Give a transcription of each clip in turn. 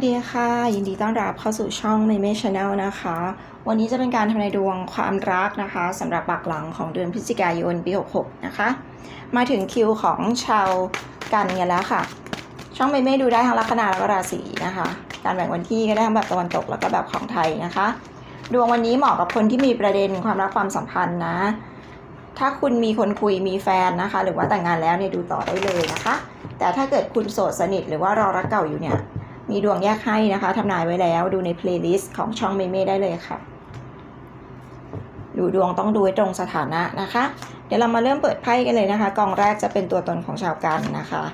วัสดีค่ะ ยินดีต้อนรับเข้าสู่ช่อง m ม m ช Channel นะคะ วันนี้จะเป็นการทำนายดวงความรักนะคะสำหรับปักหลังของเดือนพฤศจิกายนปี66นะคะ มาถึงคิวของชาวกันกันแล้วค่ะ ช่องเมเม่ดูได้ทั้งลัคนาแล้วก็ราศีนะคะ การแบ่งวันที่ก็ได้ทั้งแบบตะวันตกแล้วก็แบบของไทยนะคะ ดวงวันนี้เหมาะกับคนที่มีประเด็นความรักความสัมพันธ์นะ ถ้าคุณมีคนคุยมีแฟนนะคะ หรือว่าแต่งงานแล้วเนี่ยดูต่อได้เลยนะคะ แต่ถ้าเกิดคุณโสดสนิทหรือว่ารอรักเก่าอยู่เนี่ย มีดวงแยกให้นะคะทำนายไว้แล้วดูในเพลย์ลิสต์ของช่องเมเม่ได้เลยค่ะ ดูดวงต้องดูตรงสถานะนะคะ เดี๋ยวเรามาเริ่มเปิดไพ่กันเลยนะคะ กองแรกจะเป็นตัวตนของชาวกันนะคะ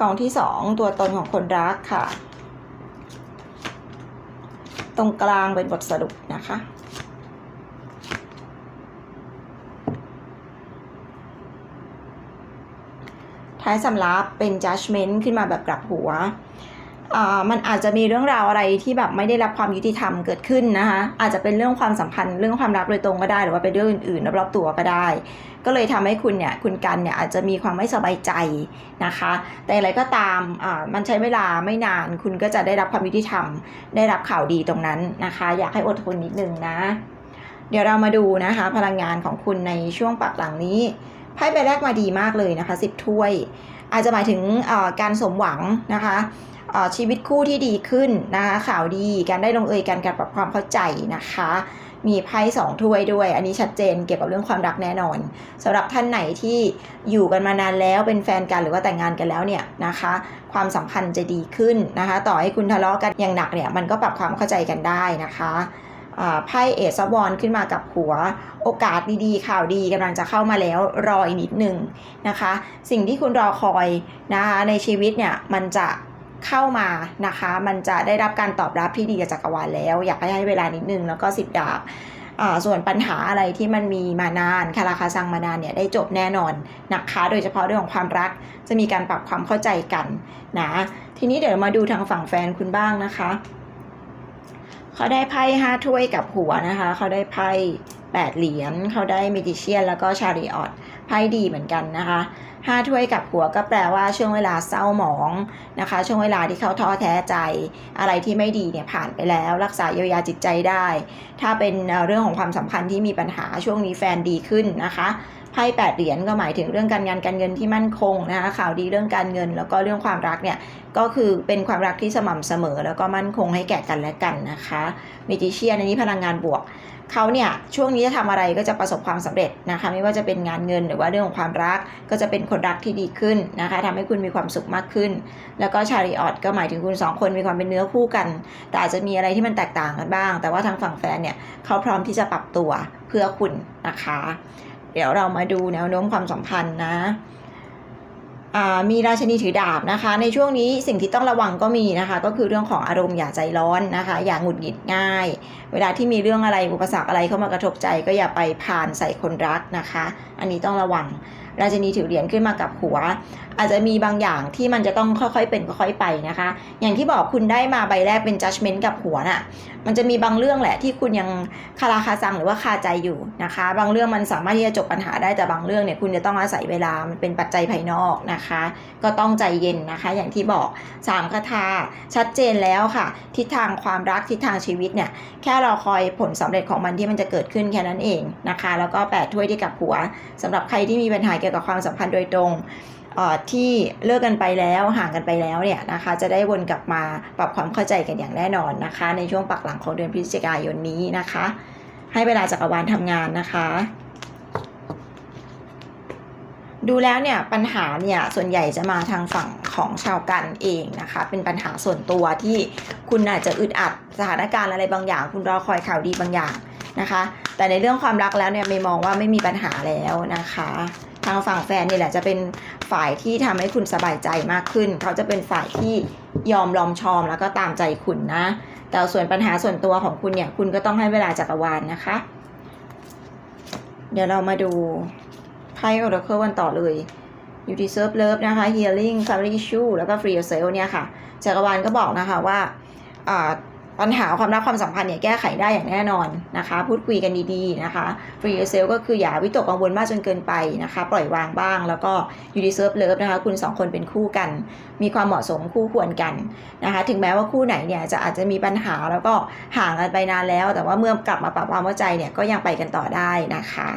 กองที่สองตัวตนของคนรักค่ะ ตรงกลางเป็นบทสรุปนะคะ ท้ายสำรับเป็น judgment ขึ้นมาแบบกลับหัวอ่ามันอาจจะมีเรื่องราวอะไรที่แบบไม่ได้รับความยุติธรรมเกิดขึ้นนะคะ อาจจะเป็นเรื่องความสัมพันธ์เรื่องความรักโดยตรงก็ได้ หรือว่าเป็นเรื่องอื่นๆรอบๆตัวก็ได้ ก็เลยทำให้คุณเนี่ยคุณกันเนี่ยอาจจะมีความไม่สบายใจนะคะ แต่อะไรก็ตามอ่ามันใช้เวลาไม่นานคุณก็จะได้รับความยุติธรรม ได้รับข่าวดีตรงนั้นนะคะ อยากให้อดทนนิดนึงนะ เดี๋ยวเรามาดูนะคะ พลังงานของคุณในช่วงปักหลังนี้ ไพ่ใบแรกมาดีมากเลยนะคะสิบถ้วย อาจจะหมายถึงการสมหวังนะคะชีวิตคู่ที่ดีขึ้นนะคะข่าวดีการได้ลงเอยกันการปรับความเข้าใจนะคะ มีไพ่สองถ้วยด้วย อันนี้ชัดเจนเกี่ยวกับเรื่องความรักแน่นอนสำหรับท่านไหนที่อยู่กันมานานแล้วเป็นแฟนกันหรือว่าแต่งงานกันแล้วเนี่ยนะคะ ความสัมพันธ์จะดีขึ้นนะคะ ต่อให้คุณทะเลาะกันอย่างหนักเนี่ยมันก็ปรับความเข้าใจกันได้นะคะ ไพ่เอซบอลขึ้นมากับหัว โอกาสดีๆ ข่าวดีกำลังจะเข้ามาแล้วรออีกนิดหนึ่งนะคะ สิ่งที่คุณรอคอยนะคะในชีวิตเนี่ยมันจะเข้ามานะคะ มันจะได้รับการตอบรับที่ดีจากจักรวาลแล้ว อยากให้เวลานิดนึงแล้วก็สิบดาบส่วนปัญหาอะไรที่มันมีมานานคาราคาซังมานานเนี่ยได้จบแน่นอนนะคะ โดยเฉพาะเรื่องของความรักจะมีการปรับความเข้าใจกันนะ ทีนี้เดี๋ยวมาดูทางฝั่งแฟนคุณบ้างนะคะ เขาได้ไพ่ห้าถ้วยกับหัวนะคะ เขาได้ไพ่แปดเหรียญเขาได้เมดิเชียนแล้วก็ชาริออตไพ่ดีเหมือนกันนะคะห้าถ้วยกับหัวก็แปลว่าช่วงเวลาเศร้าหมองนะคะ ช่วงเวลาที่เขาท้อแท้ใจ อะไรที่ไม่ดีเนี่ยผ่านไปแล้ว รักษาเยียวยาจิตใจได้ ถ้าเป็นเอ่อเรื่องของความสัมพันธ์ที่มีปัญหาช่วงนี้แฟนดีขึ้นนะคะ ไพ่แปดเหรียญก็หมายถึงเรื่องการงานการเงินที่มั่นคงนะคะข่าวดีเรื่องการเงิน แล้วก็เรื่องความรักเนี่ยก็คือเป็นความรักที่สม่ำเสมอ แล้วก็มั่นคงให้แก่กันและกันนะคะมิจิเชียนอันนี้พลังงานบวกเขาเนี่ยช่วงนี้จะทำอะไรก็จะประสบความสำเร็จนะคะไม่ว่าจะเป็นงานเงินหรือว่าเรื่องของความรักก็จะเป็นคนรักที่ดีขึ้นนะคะทำให้คุณมีความสุขมากขึ้น แล้วก็ชาริออตก็หมายถึงคุณสองคนมีความเป็นเนื้อคู่กัน แต่อาจจะมีอะไรที่มันแตกต่างกันบ้าง แต่ว่าทางฝั่งแฟนเนี่ยเขาพร้อมที่จะปรับตัวเพื่อคุณนะคะ เดี๋ยวเรามาดูแนวโน้มความสัมพันธ์นะอ่ามีราชนีถือดาบนะคะ ในช่วงนี้สิ่งที่ต้องระวังก็มีนะคะ ก็คือเรื่องของอารมณ์อย่าใจร้อนนะคะ อย่าหงุดหงิดง่าย เวลาที่มีเรื่องอะไรอุปสรรคอะไรเข้ามากระทบใจ ก็อย่าไปผ่านใส่คนรักนะคะ อันนี้ต้องระวัง ราชนีถือเหรียญขึ้นมากับหัว อาจจะมีบางอย่างที่มันจะต้องค่อยๆเป็นค่อยๆไปนะคะ อย่างที่บอกคุณได้มาใบแรกเป็น judgment กับหัวน่ะมันจะมีบางเรื่องแหละที่คุณยังคาราคาซังหรือว่าคาใจอยู่นะคะ บางเรื่องมันสามารถที่จะจบปัญหาได้แต่บางเรื่องเนี่ยคุณจะต้องอาศัยเวลามันเป็นปัจจัยภายนอกนะคะ ก็ต้องใจเย็นนะคะ อย่างที่บอกสามคาถาชัดเจนแล้วค่ะ ทิศทางความรักทิศทางชีวิตเนี่ยแค่เรอคอยผลสำเร็จของมันที่มันจะเกิดขึ้นแค่นั้นเองนะคะ แล้วก็แปดถ้วยที่กับหัวสำหรับใครที่มีปัญหาเกี่ยวกับความสัมพันธ์โดยตรงที่เลิกกันไปแล้วห่างกันไปแล้วเนี่ยนะคะจะได้วนกลับมาปรับความเข้าใจกันอย่างแน่นอนนะคะ ในช่วงปักหลังของเดือนพฤศจิกายนนี้นะคะ ให้เวลาจักรวาลทำงานนะคะ ดูแล้วเนี่ยปัญหาเนี่ยส่วนใหญ่จะมาทางฝั่งของชาวกันเองนะคะ เป็นปัญหาส่วนตัวที่คุณอาจจะอึดอัดสถานการณ์อะไรบางอย่าง คุณรอคอยข่าวดีบางอย่างนะคะ แต่ในเรื่องความรักแล้วเนี่ยไม่มองว่าไม่มีปัญหาแล้วนะคะ ทางฝั่งแฟนนี่แหละจะเป็นฝ่ายที่ทำให้คุณสบายใจมากขึ้น เขาจะเป็นฝ่ายที่ยอมลอมชอมแล้วก็ตามใจคุณนะ แต่ส่วนปัญหาส่วนตัวของคุณเนี่ยคุณก็ต้องให้เวลาจักรวาลนะคะ เดี๋ยวเรามาดูไพ่ Oracle วันต่อเลย You deserve love นะคะ Healing Family Issue แล้วก็ Free Yourself เนี่ยค่ะจักรวาลก็บอกนะคะว่าอ่า ปัญหาความรักความสัมพันธ์เนี่ยแก้ไขได้อย่างแน่นอนนะคะ พูดคุยกันดีๆนะคะ free yourself ก็คืออย่าวิตกกังวลมากจนเกินไปนะคะ ปล่อยวางบ้าง แล้วก็ you deserve love นะคะ คุณสองคนเป็นคู่กัน มีความเหมาะสมคู่ควรกันนะคะ ถึงแม้ว่าคู่ไหนเนี่ยจะอาจจะมีปัญหาแล้วก็ห่างกันไปนานแล้ว แต่ว่าเมื่อกลับมาปรับความเข้าใจเนี่ยก็ยังไปกันต่อได้นะคะ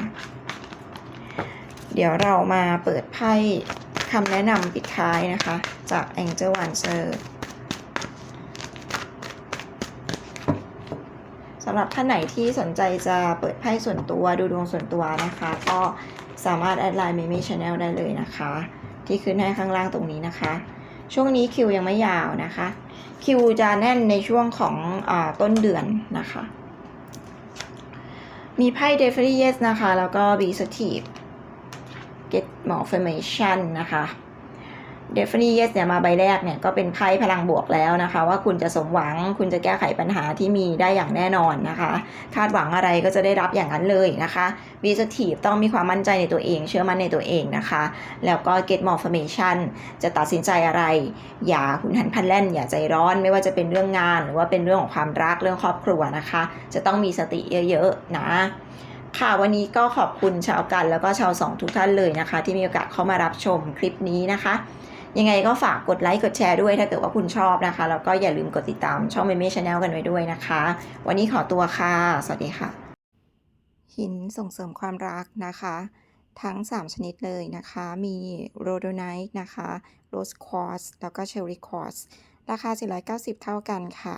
เดี๋ยวเรามาเปิดไพ่คำแนะนำปิดท้ายนะคะ จาก Angel Answer สำหรับท่านไหนที่สนใจจะเปิดไพ่ส่วนตัวดูดวงส่วนตัวนะคะ ก็สามารถแอดไลน์ Mimi Channel ได้เลยนะคะ ที่ขึ้นให้ข้างล่างตรงนี้นะคะ ช่วงนี้คิวยังไม่ยาวนะคะ คิวจะแน่นในช่วงของอต้นเดือนนะคะ มีไพ่ d e f i n i t e นะคะ แล้วก็ Be Assertive Get More Information นะคะ Definitely Yes เนี่ยมาใบแรกเนี่ยก็เป็นไพ่พลังบวกแล้วนะคะ ว่าคุณจะสมหวังคุณจะแก้ไขปัญหาที่มีได้อย่างแน่นอนนะคะ คาดหวังอะไรก็จะได้รับอย่างนั้นเลยนะคะ Be Assertive ต้องมีความมั่นใจในตัวเอง เชื่อมั่นในตัวเองนะคะ แล้วก็ Get More Information จะตัดสินใจอะไร อย่าหุนหันพันแล่น อย่าใจร้อนไม่ว่าจะเป็นเรื่องงาน หรือว่าเป็นเรื่องของความรักเรื่องครอบครัวนะคะ จะต้องมีสติเยอะๆนะค่ะวันนี้ก็ขอบคุณชาวกันแล้วก็ชาวสองทุกท่านเลยนะคะ ที่มีโอกาสเข้ามารับชมคลิปนี้นะคะ ยังไงก็ฝากกดไลค์กดแชร์ด้วยถ้าเกิดว่าคุณชอบนะคะ แล้วก็อย่าลืมกดติดตามช่องเมเม่ชาแนลกันไว้ด้วยนะคะ วันนี้ขอตัวค่ะ สวัสดีค่ะ หินส่งเสริมความรักนะคะ ทั้ง 3 ชนิดเลยนะคะ มีโรโดไนท์นะคะโรสควอสแล้วก็เชอร์รี่ควอสราคา 490 เท่ากันค่ะ